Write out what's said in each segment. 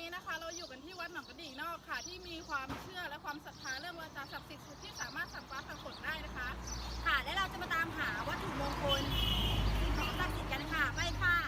นี้นะคะ เราอยู่กันที่วัดหนองกระดิ่งนอกค่ะ ที่มีความเชื่อและความศรัทธาเรื่องวาจาศักดิ์สิทธิ์ที่สามารถสั่งฟ้าสั่งฝนได้นะคะ ค่ะ และเราจะมาตามหาวัตถุมงคลสิ่งของศักดิ์สิทธิ์กันค่ะ ไปค่ะ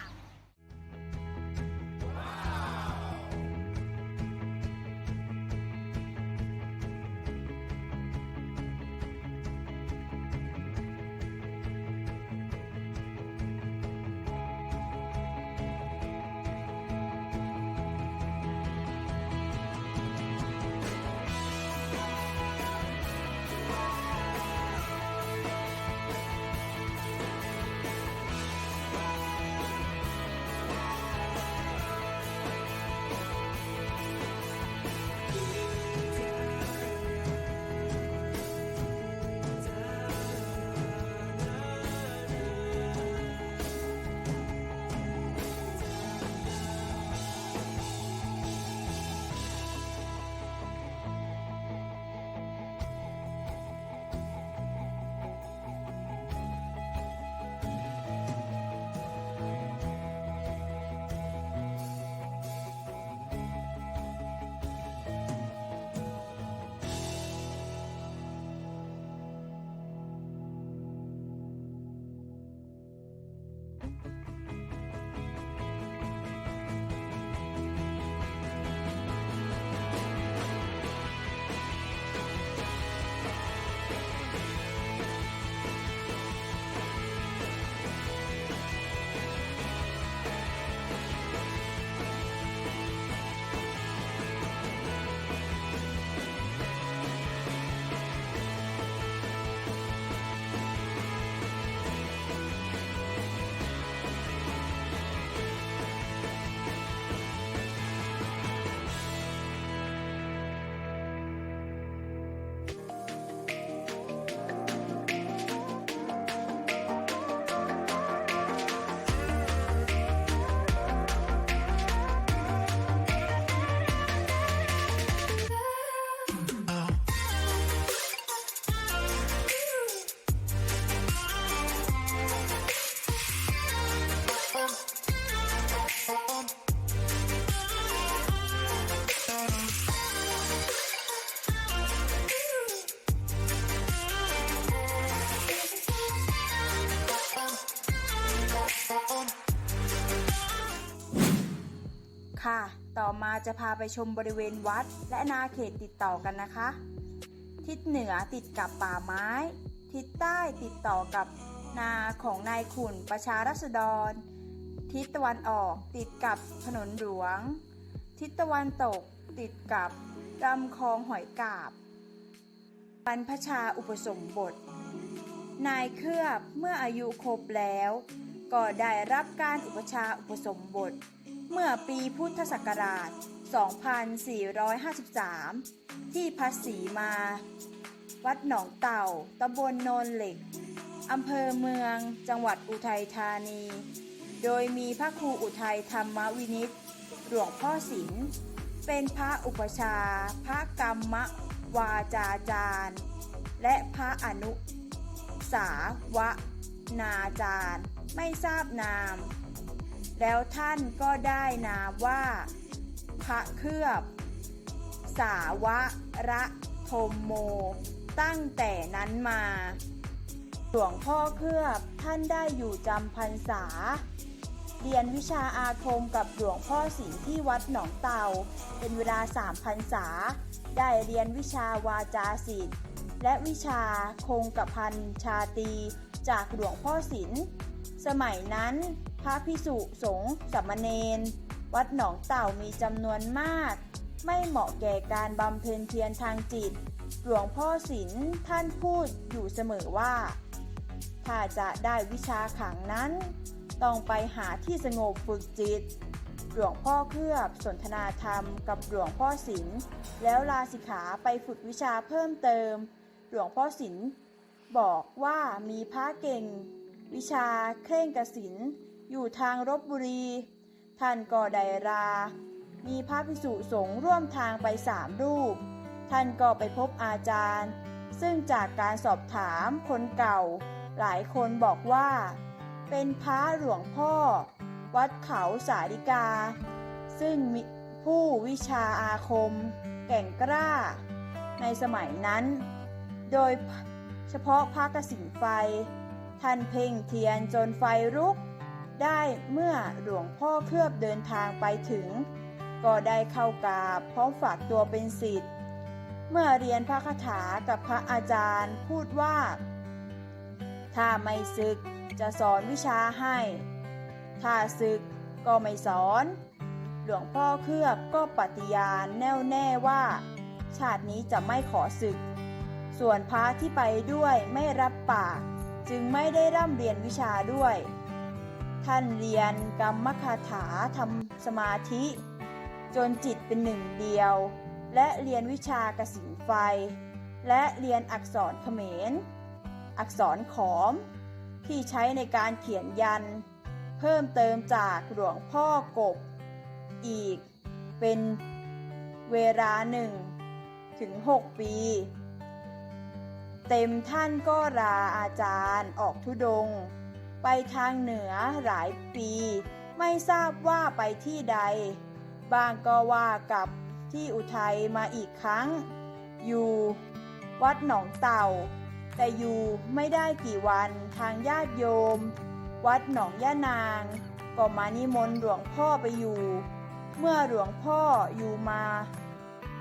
จะพาไปชมบริเวณวัด และนาเขตติดต่อกันนะคะ ทิศเหนือติดกับป่าไม้ ทิศใต้ติดต่อกับนาของนายขุนประชารัษฎร ทิศตะวันออกติดกับถนนหลวง ทิศตะวันตกติดกับลำคลองหอยกาบบรรพชาอุปสมบท นายเคลือบเมื่ออายุครบแล้ว ก็ได้รับการอุปชาอุปสมบท เมื่อปีพุทธศักราช 2453 ที่พัศรีมา วัดหนองเต่า ตำบลโนนเหล็ก อำเภอเมือง จังหวัดอุทัยธานี โดยมีพระครูอุทัยธรรมวินิตหลวงพ่อศิลป์เป็นพระอุปชา พระกรรมวาจาจารย์ และพระอนุสาวนาจารย์ ไม่ทราบนาม แล้วท่านก็ได้นามว่า พระเคลือบ สาวระธมโม ตั้งแต่นั้นมา หลวงพ่อเคลือบท่านได้อยู่จำพรรษา เรียนวิชาอาคมกับหลวงพ่อสิงห์ที่วัดหนองเตา เป็นเวลาสามพรรษา ได้เรียนวิชาวาจาศิษย์และวิชาคงกับพันชาตีจากหลวงพ่อศิลป์สมัยนั้น พระพิสุสงฆ์สามเณรวัดหนองเต่ามีจำนวนมาก ไม่เหมาะแก่การบำเพ็ญเพียรทางจิต หลวงพ่อศิลป์ท่านพูดอยู่เสมอว่า ถ้าจะได้วิชาขังนั้น ต้องไปหาที่สงบฝึกจิต หลวงพ่อเคลือบสนทนาธรรมกับหลวงพ่อศิลป์แล้วลาสิกขาไปฝึกวิชาเพิ่มเติม หลวงพ่อศิลป์บอกว่ามีพระเก่ง วิชาเคร่งกสิน อยู่ทางรบบุรี ท่านก็ได้รา มีพระภิกษุสงฆ์ร่วมทางไปสามรูป ท่านก็ไปพบอาจารย์ ซึ่งจากการสอบถามคนเก่า หลายคนบอกว่า เป็นพระหลวงพ่อ วัดเขาสาริกา ซึ่งมีผู้วิชาอาคม แก่งกล้า ในสมัยนั้น โดยเฉพาะพระกสินไฟ ท่านเพ่งเทียนจนไฟลุก ได้เมื่อหลวงพ่อเคลือบเดินทางไปถึง ก็ได้เข้ากราบพร้อมฝากตัวเป็นศิษย์เมื่อเรียนพระคาถากับพระอาจารย์พูดว่า ถ้าไม่ศึกจะสอนวิชาให้ ถ้าศึกก็ไม่สอน หลวงพ่อเคลือบก็ปฏิญาณแน่วแน่ว่า ชาตินี้จะไม่ขอศึก ส่วนพระที่ไปด้วยไม่รับปาก จึงไม่ได้ร่ำเรียนวิชาด้วย ท่านเรียนกรรมคาถาทำสมาธิ จนจิตเป็นหนึ่งเดียว และเรียนวิชากสินไฟ และเรียนอักษรเขมร อักษรขอม ที่ใช้ในการเขียนยัน เพิ่มเติมจากหลวงพ่อกบ อีกเป็นเวลาหนึ่งถึง 6 ปี เต็มท่านก็ลาอาจารย์ออกทุดง ไปทางเหนือหลายปี ไม่ทราบว่าไปที่ใด บางก็ว่ากลับที่อุทัยมาอีกครั้ง อยู่ วัดหนองเต่า แต่อยู่ไม่ได้กี่วันทางญาติโยม วัดหนองย่านาง ก็มานิมนต์หลวงพ่อไปอยู่ เมื่อหลวงพ่ออยู่มา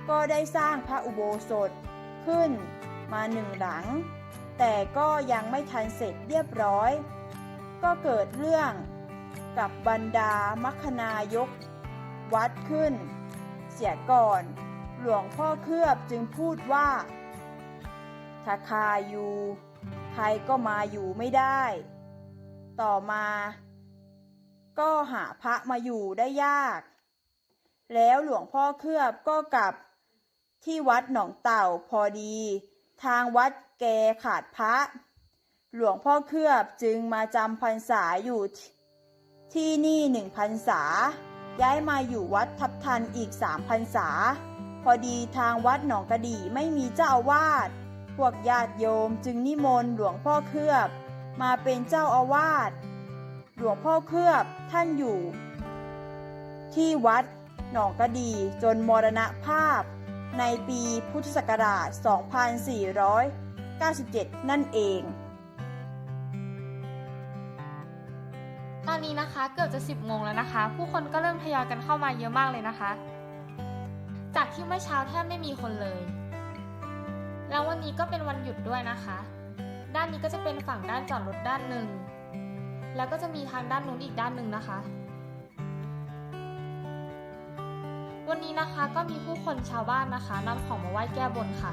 ก็ได้สร้างพระอุโบสถขึ้นมาหนึ่งหลัง แต่ก็ยังไม่ทันเสร็จเรียบร้อย ก็เกิดเรื่องกับบรรดามัคคนายก วัดขึ้น เสียก่อน หลวงพ่อเคลือบจึงพูดว่าถ้าคาอยู่ใครก็มาอยู่ไม่ได้ ต่อมา ก็หาพระมาอยู่ได้ยาก แล้วหลวงพ่อเคลือบก็กลับที่วัดหนองเต่าพอดี ทางวัดแกขาดพระ หลวงพ่อเคลือบจึงมาจำพรรษาอยู่ที่นี่หนึ่งพรรษา ย้ายมาอยู่วัดทับทันอีกสามพรรษา พอดีทางวัดหนองกระดี่ไม่มีเจ้าอาวาสพวกญาติโยมจึงนิมนต์หลวงพ่อเคลือบ มาเป็นเจ้าอาวาสหลวงพ่อเคลือบท่านอยู่ ที่วัดหนองกระดีจนมรณภาพ ในปีพุทธศักราช 2497 นั่นเอง อนนี้นะคะเกือบจะ 10โมงแล้วนะคะ ผู้คนก็เริ่มทยอยกันเข้ามาเยอะมากเลยนะคะ จากที่เมื่อเช้าแทบไม่มีคนเลย แล้ววันนี้ก็เป็นวันหยุดด้วยนะคะ ด้านนี้ก็จะเป็นฝั่งด้านจอดรถด้านหนึ่ง แล้วก็จะมีทางด้านนู้นอีกด้านหนึ่งนะคะ วันนี้นะคะก็มีผู้คนชาวบ้านนะคะนำของมาไหว้แก้บนค่ะ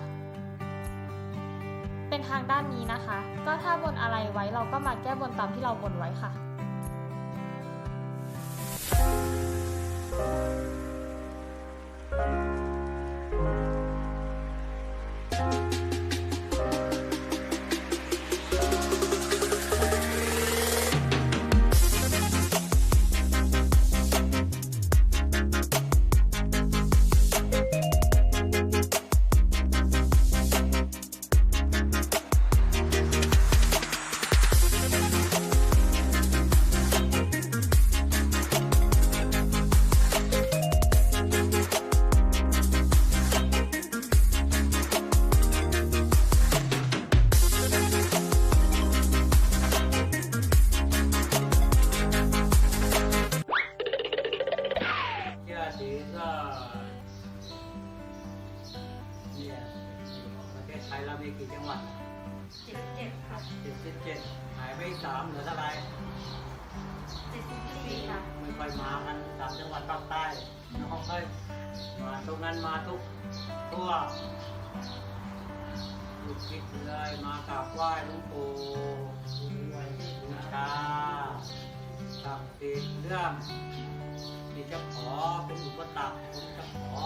เป็นทางด้านนี้นะคะ ก็ถ้าบนอะไรไว้เราก็มาแก้บนตามที่เราบนไว้ค่ะ เสามเหลือเท่าไหร่เจ็ดสิบสี่ค่ะไม่ค่อยมากันตามจังหวัดภาคใต้น้องค่อยมาตรงนั้นมาทุกทั่วลูกคิดเลยมากราบไหว้หลวงปู่บูชาทำติดเรื่องที่จะขอเป็นอุปสรรคผมจะขอ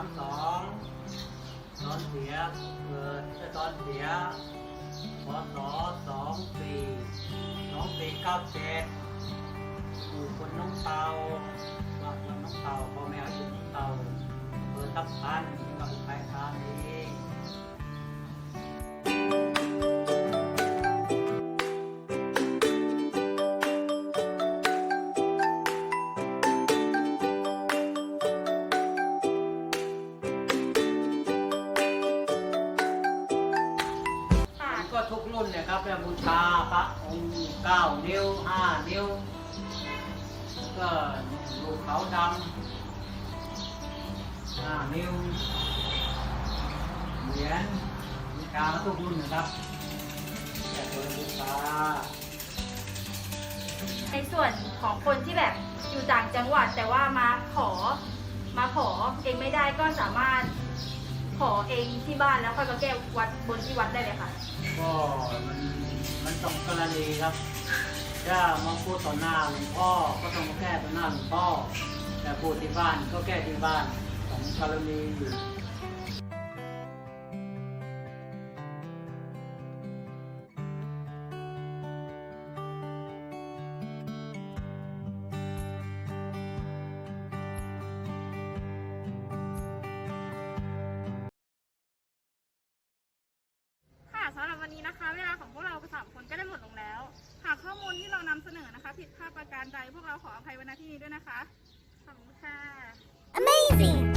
ามสองตอนเสียเกิดและตอนเสียพศสองสี่สองสี่เก้าเจ็ดอยู่คนน้องเตาว่าคนน้องเตาพ่อแม่อยู่น้องเตาเปิดทับพันกับอุทัยธานี ก้านิ้วห้านิ้ว ก็ลูกเขาดำห้านิ้ว เหรียญบูชามาทุกรุ่นนะครับแต่ตัวบูชาในส่วนของคนที่แบบอยู่ต่างจังหวัดแต่ว่ามาขอมาขอเองไม่ได้ก็สามารถ ขอเองที่บ้านแล้วค่อยมาแก้วัดบนที่วัดได้เลยค่ะ ก็มันมันต้องกรณีครับถ้ามาพูดต่อหน้าหลวงพ่อก็ต้องมาแก้ต่อหน้าหลวงพ่อแต่พูดที่บ้านก็แก้ที่บ้านของกรณีอยู่ ข้อมูลที่เรานำเสนอนะคะ ผิดพลาดประการใดพวกเราขออภัยไว้ณที่นี้ด้วยนะคะ ขอบคุณค่ะ Amazing